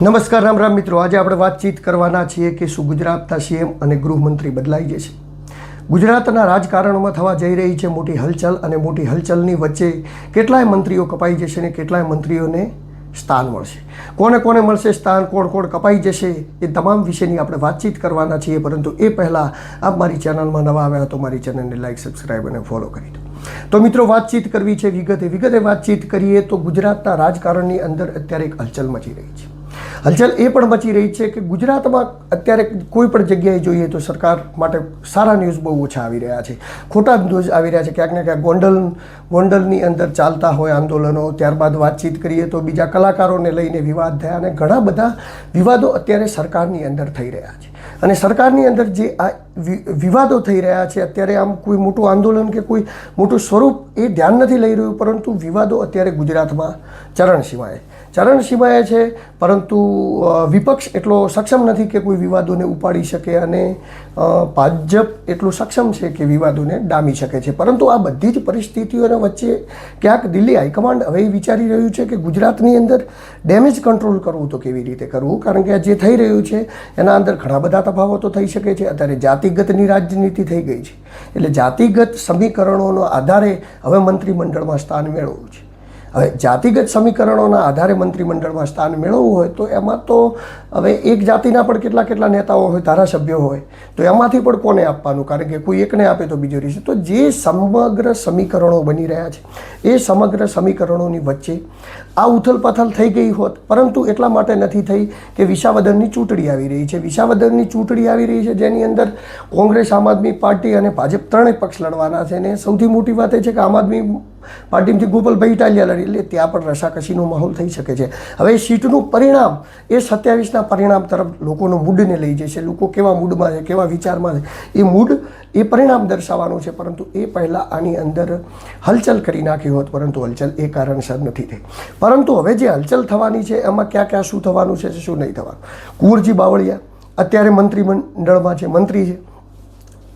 નમસ્કાર, રામ રામ મિત્રો. આજે આપણે વાતચીત કરવાના છીએ કે શું ગુજરાતના સીએમ અને ગૃહમંત્રી બદલાઈ જશે. ગુજરાતના રાજકારણમાં થવા જઈ રહી છે મોટી હલચલ અને મોટી હલચલની વચ્ચે કેટલાય મંત્રીઓ કપાઈ જશે અને કેટલાય મંત્રીઓને સ્થાન મળશે. કોને કોને મળશે સ્થાન, કોણ કોણ કપાઈ જશે એ તમામ વિશેની આપણે વાતચીત કરવાના છીએ. પરંતુ એ પહેલાં આપ મારી ચેનલમાં નવા આવ્યા તો મારી ચેનલને લાઈક સબસ્ક્રાઈબ અને ફોલો કરી દો. તો મિત્રો, વાતચીત કરવી છે વિગતે. વિગતે વાતચીત કરીએ તો ગુજરાતના રાજકારણની અંદર અત્યારે એક હલચલ મચી રહી છે. હલચલ એ પણ મચી રહી છે કે ગુજરાતમાં અત્યારે કોઈ પણ જગ્યાએ જોઈએ તો સરકાર માટે સારા ન્યૂઝ બહુ ઓછા આવી રહ્યા છે. ખોટા ન્યૂઝ આવી રહ્યા છે. ક્યાંક ને ક્યાંક ગોંડલ, ગોંડલની અંદર ચાલતા હોય આંદોલનો, ત્યારબાદ વાતચીત કરીએ તો બીજા કલાકારોને લઈને વિવાદ થયા અને ઘણા બધા વિવાદો અત્યારે સરકારની અંદર થઈ રહ્યા છે. અને સરકારની અંદર જે આ વિવાદો થઈ રહ્યા છે, અત્યારે આમ કોઈ મોટું આંદોલન કે કોઈ મોટું સ્વરૂપ એ ધ્યાન નથી લઈ રહ્યું, પરંતુ વિવાદો અત્યારે ગુજરાતમાં ચરણસીમાએ ચરણસીમાએ છે, પરંતુ વિપક્ષ એટલો સક્ષમ નથી કે કોઈ વિવાદોને ઉપાડી શકે અને ભાજપ એટલું સક્ષમ છે કે વિવાદોને ડામી શકે છે. પરંતુ આ બધી જ પરિસ્થિતિઓના વચ્ચે ક્યાંક દિલ્હી હાઈકમાન્ડ હવે વિચારી રહ્યું છે કે ગુજરાતની અંદર ડેમેજ કંટ્રોલ કરવું તો કેવી રીતે કરવું? કારણ કે આ જે થઈ રહ્યું છે, એના અંદર ઘણા બધા તફાવતો થઈ શકે છે. અત્યારે જાતિગતની રાજનીતિ થઈ ગઈ છે. એટલે જાતિગત સમીકરણોનો આધારે હવે મંત્રીમંડળમાં સ્થાન મેળવવું છે. હવે જાતિગત સમીકરણોના આધારે મંત્રીમંડળમાં સ્થાન મેળવવું હોય તો એમાં તો હવે એક જાતિના પણ કેટલા કેટલા નેતાઓ હોય, ધારાસભ્યો હોય, તો એમાંથી પણ કોને આપવાનું? કારણ કે કોઈ એકને આપે તો બીજો રહેશે તો જે સમગ્ર સમીકરણો બની રહ્યા છે, એ સમગ્ર સમીકરણોની વચ્ચે આ ઉથલપાથલ થઈ ગઈ હોત, પરંતુ એટલા માટે નથી થઈ કે વિસાવદરની ચૂંટણી આવી રહી છે. વિસાવદરની ચૂંટણી આવી રહી છે જેની અંદર કોંગ્રેસ, આમ આદમી પાર્ટી અને ભાજપ ત્રણેય પક્ષ લડવાના છે. અને સૌથી મોટી વાત એ છે કે આમ આદમી પાર્ટીમાંથી ગોપાલભાઈ ઇટાલિયા લડી, એટલે ત્યાં પણ રસાકસીનો માહોલ થઈ શકે છે. હવે સીટનું પરિણામ, એ સત્યાવીસના પરિણામ તરફ લોકોનો મૂડને લઈ જશે લોકો કેવા મૂડમાં છે, કેવા વિચારમાં છે, એ મૂડ, એ પરિણામ દર્શાવવાનું છે. પરંતુ એ પહેલાં આની અંદર હલચલ કરી નાખી હોત, પરંતુ હલચલ એ કારણસર નથી થઈ. પરંતુ હવે જે હલચલ થવાની છે, એમાં ક્યાં ક્યાં શું થવાનું છે, શું નહીં થવાનું? કુંવરજી બાવળિયા, અત્યારે મંત્રીમંડળમાં છે, મંત્રી છે.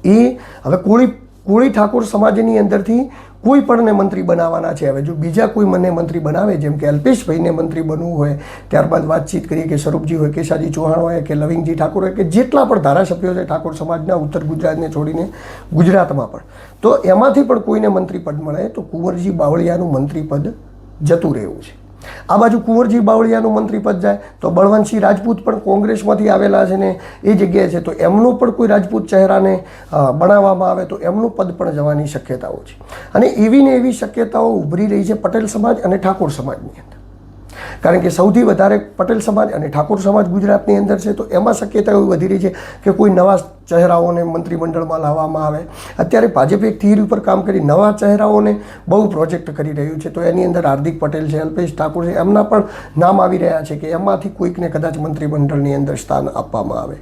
એ, હવે કોળી કોળી ઠાકોર સમાજની અંદરથી કોઈ પણને મંત્રી બનાવવાના છે. હવે જો બીજા કોઈ મને મંત્રી બનાવે, જેમ કે અલ્પેશભાઈને મંત્રી બનવું હોય, ત્યારબાદ વાતચીત કરીએ કે સ્વરૂપજી હોય, કેશાજી ચૌહાણ હોય, કે લવિંગજી ઠાકોર હોય, કે જેટલા પણ ધારાસભ્યો છે ઠાકોર સમાજના, ઉત્તર ગુજરાતને છોડીને ગુજરાતમાં પણ. તો એમાંથી પણ કોઈને મંત્રી પદ મળે તો કુંવરજી બાવળિયાનું મંત્રી પદ જતું રહેવું છે. આ બાજુ કુંવરજી બાવળિયાનું મંત્રી પદ જાય, તો બળવંતસિંહ રાજપૂત પણ કોંગ્રેસમાંથી આવેલા છે ને એ જગ્યાએ છે, તો એમનું પણ કોઈ રાજપૂત ચહેરાને બનાવવામાં આવે, તો એમનું પદ પણ જવાની શક્યતાઓ છે. અને એવી ને એવી શક્યતાઓ ઉભરી રહી છે પટેલ સમાજ અને ઠાકોર સમાજની અંદર. કારણ કે સૌથી વધારે પટેલ સમાજ અને ઠાકોર સમાજ ગુજરાતની અંદર છે, તો એમાં શક્યતા એવી વધી રહી છે કે કોઈ નવા ચહેરાઓને મંત્રીમંડળમાં લાવવામાં આવે. અત્યારે ભાજપ એક થિયરી ઉપર કામ કરી નવા ચહેરાઓને બહુ પ્રોજેક્ટ કરી રહ્યું છે. તો એની અંદર હાર્દિક પટેલ છે, અલ્પેશ ઠાકોર છે, એમના પણ નામ આવી રહ્યા છે કે એમાંથી કોઈકને કદાચ મંત્રીમંડળની અંદર સ્થાન આપવામાં આવે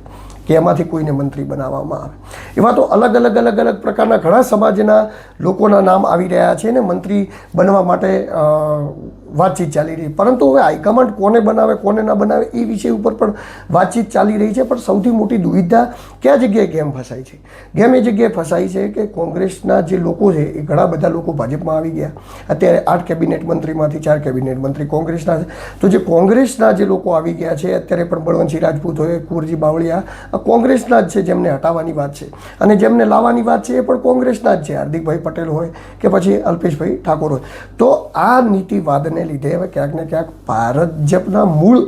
કે એમાંથી કોઈને મંત્રી બનાવવામાં આવે. એવા તો અલગ અલગ અલગ અલગ પ્રકારના ઘણા સમાજના લોકોના નામ આવી રહ્યા છે ને મંત્રી બનવા માટે વાતચીત ચાલી રહી. પરંતુ હવે હાઈકમાન્ડ કોને બનાવે, કોને ના બનાવે એ વિષય ઉપર પણ વાતચીત ચાલી રહી છે. પણ સૌથી મોટી દુવિધા કયા જગ્યાએ ગેમ ફસાય છે? ગેમ એ જગ્યાએ ફસાય છે કે કોંગ્રેસના જે લોકો છે, એ ઘણા બધા લોકો ભાજપમાં આવી ગયા. અત્યારે આઠ કેબિનેટ મંત્રીમાંથી ચાર કેબિનેટ મંત્રી કોંગ્રેસના છે. તો જે કોંગ્રેસના જે લોકો આવી ગયા છે, અત્યારે પણ બળવંતસિંહ રાજપૂત હોય, કુંવરજી બાવળિયા કોંગ્રેસના જ છે જેમને હટાવવાની વાત છે. અને જેમને લાવવાની વાત છે એ પણ કોંગ્રેસના જ છે. હાર્દિકભાઈ પટેલ હોય કે પછી અલ્પેશભાઈ ઠાકોર હોય. તો આ નીતિવાદને લીધે હવે ક્યાંક ને ક્યાંક ભાજપના મૂળ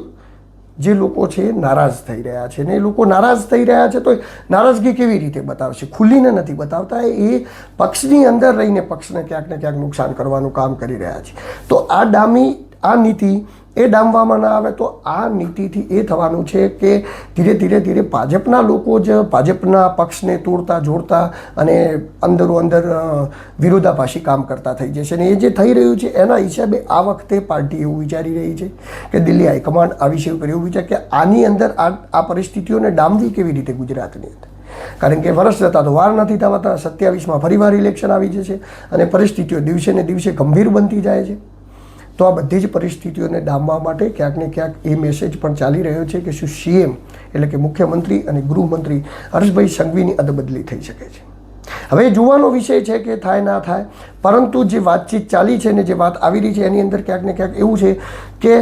જે લોકો છે એ નારાજ થઈ રહ્યા છે. ને એ લોકો નારાજ થઈ રહ્યા છે તો નારાજગી કેવી રીતે બતાવશે? ખુલ્લીને નથી બતાવતા. એ પક્ષની અંદર રહીને પક્ષને ક્યાંક ને ક્યાંક નુકસાન કરવાનું કામ કરી રહ્યા છે. તો આ ડામી, આ નીતિ એ ડામવામાં ના આવે તો આ નીતિથી એ થવાનું છે કે ધીરે ધીરે ધીરે ભાજપના લોકો જ ભાજપના પક્ષને તોડતા, જોડતા અને અંદરો અંદર વિરોધાભાસી કામ કરતા થઈ જશે. અને એ જે થઈ રહ્યું છે, એના હિસાબે આ વખતે પાર્ટી એવું વિચારી રહી છે કે દિલ્હી હાઈકમાન્ડ આ વિશે એવું વિચાર કે આની અંદર આ આ પરિસ્થિતિઓને ડામવી કેવી રીતે ગુજરાતની અંદર? કારણ કે વર્ષ જતાં તો વાર નથી થવાતા, સત્યાવીસમાં ફરીવાર ઇલેક્શન આવી જશે અને પરિસ્થિતિઓ દિવસે ને દિવસે ગંભીર બનતી જાય છે. તો આ બધી જ પરિસ્થિતિઓને ડામવા માટે ક્યાંક ને ક્યાંક એ મેસેજ પણ ચાલી રહ્યો છે કે શું સીએમ એટલે કે મુખ્યમંત્રી અને ગૃહમંત્રી હર્ષભાઈ સંઘવીની અદબદલી થઈ શકે છે. હવે જોવાનો વિષય છે કે થાય ના થાય, પરંતુ જે વાતચીત ચાલી છે ને જે વાત આવી રહી છે એની અંદર ક્યાંક ને ક્યાંક એવું છે કે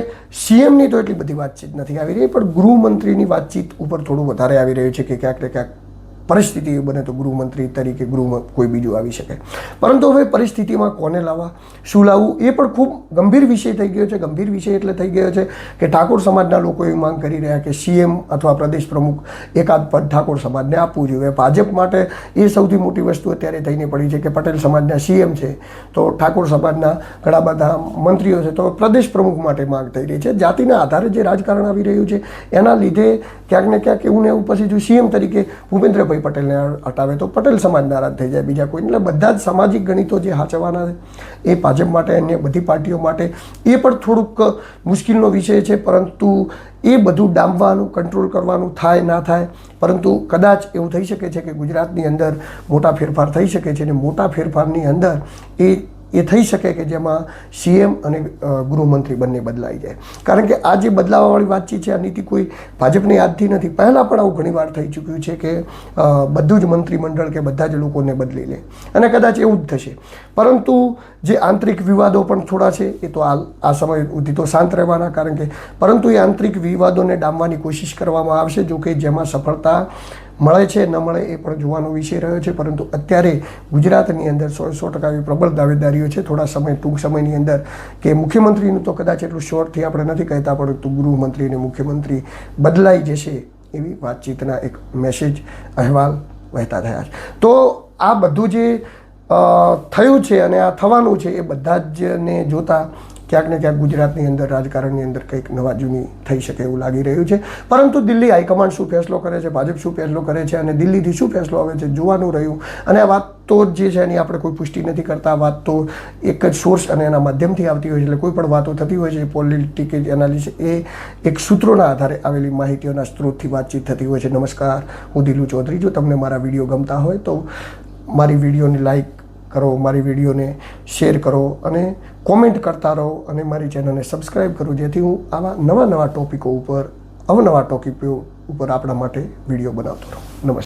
સીએમની તો એટલી બધી વાતચીત નથી આવી રહી, પણ ગૃહમંત્રીની વાતચીત ઉપર થોડું વધારે આવી રહ્યું છે કે ક્યાંક ને ક્યાંક પરિસ્થિતિ બને તો ગૃહમંત્રી તરીકે ગૃહ કોઈ બીજું આવી શકે. પરંતુ હવે પરિસ્થિતિમાં કોને લાવવા, શું લાવવું, એ પણ ખૂબ ગંભીર વિષય થઈ ગયો છે. ગંભીર વિષય એટલે થઈ ગયો છે કે ઠાકોર સમાજના લોકો એવી માંગ કરી રહ્યા કે સીએમ અથવા પ્રદેશ પ્રમુખ એકાદ પદ ઠાકોર સમાજને આપવું જોઈએ. ભાજપ માટે એ સૌથી મોટી વસ્તુ અત્યારે થઈને પડી છે કે પટેલ સમાજના સીએમ છે, તો ઠાકોર સમાજના ઘણા બધા મંત્રીઓ છે, તો પ્રદેશ પ્રમુખ માટે માંગ થઈ રહી છે. જાતિના આધારે જે રાજકારણ આવી રહ્યું છે, એના લીધે ક્યાંક ને ક્યાંક એવું ને એવું પછી જો સીએમ તરીકે ભૂપેન્દ્રભાઈ પટેલને હટાવે તો પટેલ સમાજ નારાજ થઈ જાય બીજા કોઈ. એટલે બધા જ સામાજિક ગણિતો જે હાચવાના છે, એ ભાજપ માટે અન્ય બધી પાર્ટીઓ માટે એ પણ થોડુંક મુશ્કેલનો વિષય છે, પરંતુ એ બધું ડામવાનું કંટ્રોલ કરવાનું થાય, ના થાય, પરંતુ કદાચ એવું થઈ શકે છે કે ગુજરાતની અંદર મોટા ફેરફાર થઈ શકે છે અને મોટા ફેરફારની અંદર એ એ થઈ શકે કે જેમાં સીએમ અને ગૃહમંત્રી બંને બદલાઈ જાય. કારણ કે આ જે બદલાવાવાળી વાતચીત છે, આ નીતિ કોઈ ભાજપની યાદથી નથી. પહેલાં પણ આવું ઘણીવાર થઈ ચૂક્યું છે કે બધું જ મંત્રીમંડળ કે બધા જ લોકોને બદલી લે. અને કદાચ એવું જ થશે. પરંતુ જે આંતરિક વિવાદો પણ થોડા છે, એ તો આ આ સમય સુધી તો શાંત રહેવાના. કારણ કે પરંતુ એ આંતરિક વિવાદોને ડામવાની કોશિશ કરવામાં આવશે જો કે જેમાં સફળતા મળે છે, ન મળે એ પણ જોવાનો વિષય રહ્યો છે, પરંતુ અત્યારે ગુજરાતની અંદર સો સો ટકા એવી પ્રબળ દાવેદારીઓ છે. થોડા સમય, ટૂંક સમયની અંદર કે મુખ્યમંત્રીનું તો કદાચ એટલું શોર્ટથી આપણે નથી કહેતા, પરંતુ ગૃહમંત્રી અને મુખ્યમંત્રી બદલાઈ જશે એવી વાતચીતના એક મેસેજ અહેવાલ વહેતા થયા છે. તો આ બધું જે થયું છે અને આ થવાનું છે એ બધા જ ને જોતા ક્યાંક ને ક્યાંક ગુજરાતની અંદર, રાજકારણની અંદર કંઈક નવા જૂની થઈ શકે એવું લાગી રહ્યું છે. પરંતુ દિલ્હી હાઈકમાન્ડ શું ફેસલો કરે છે, ભાજપ શું ફેસલો કરે છે અને દિલ્હીથી શું ફેસલો આવે છે, જોવાનું રહ્યું. અને આ વાત તો જે છે એની આપણે કોઈ પુષ્ટિ નથી કરતા. વાત તો એક જ સોર્સ અને એના માધ્યમથી આવતી હોય છે, એટલે કોઈ પણ વાતો થતી હોય છે પોલિટિકલ એનાલિસિસ એ એક સૂત્રોના આધારે આવેલી માહિતીઓના સ્ત્રોતથી વાતચીત થતી હોય છે. નમસ્કાર, હું દિલુ ચૌધરી. જો તમને મારા વીડિયો ગમતા હોય તો મારી વિડીયોને લાઈક કરો, મારી વિડીયોને શેર કરો અને કોમેન્ટ કરતા રહો અને મારી ચેનલને સબસ્ક્રાઈબ કરો, જેથી હું આવા નવા નવા ટોપિકો ઉપર, અવનવા ટોપિકો ઉપર આપણા માટે વીડિયો બનાવતો રહું. નમસ્કાર.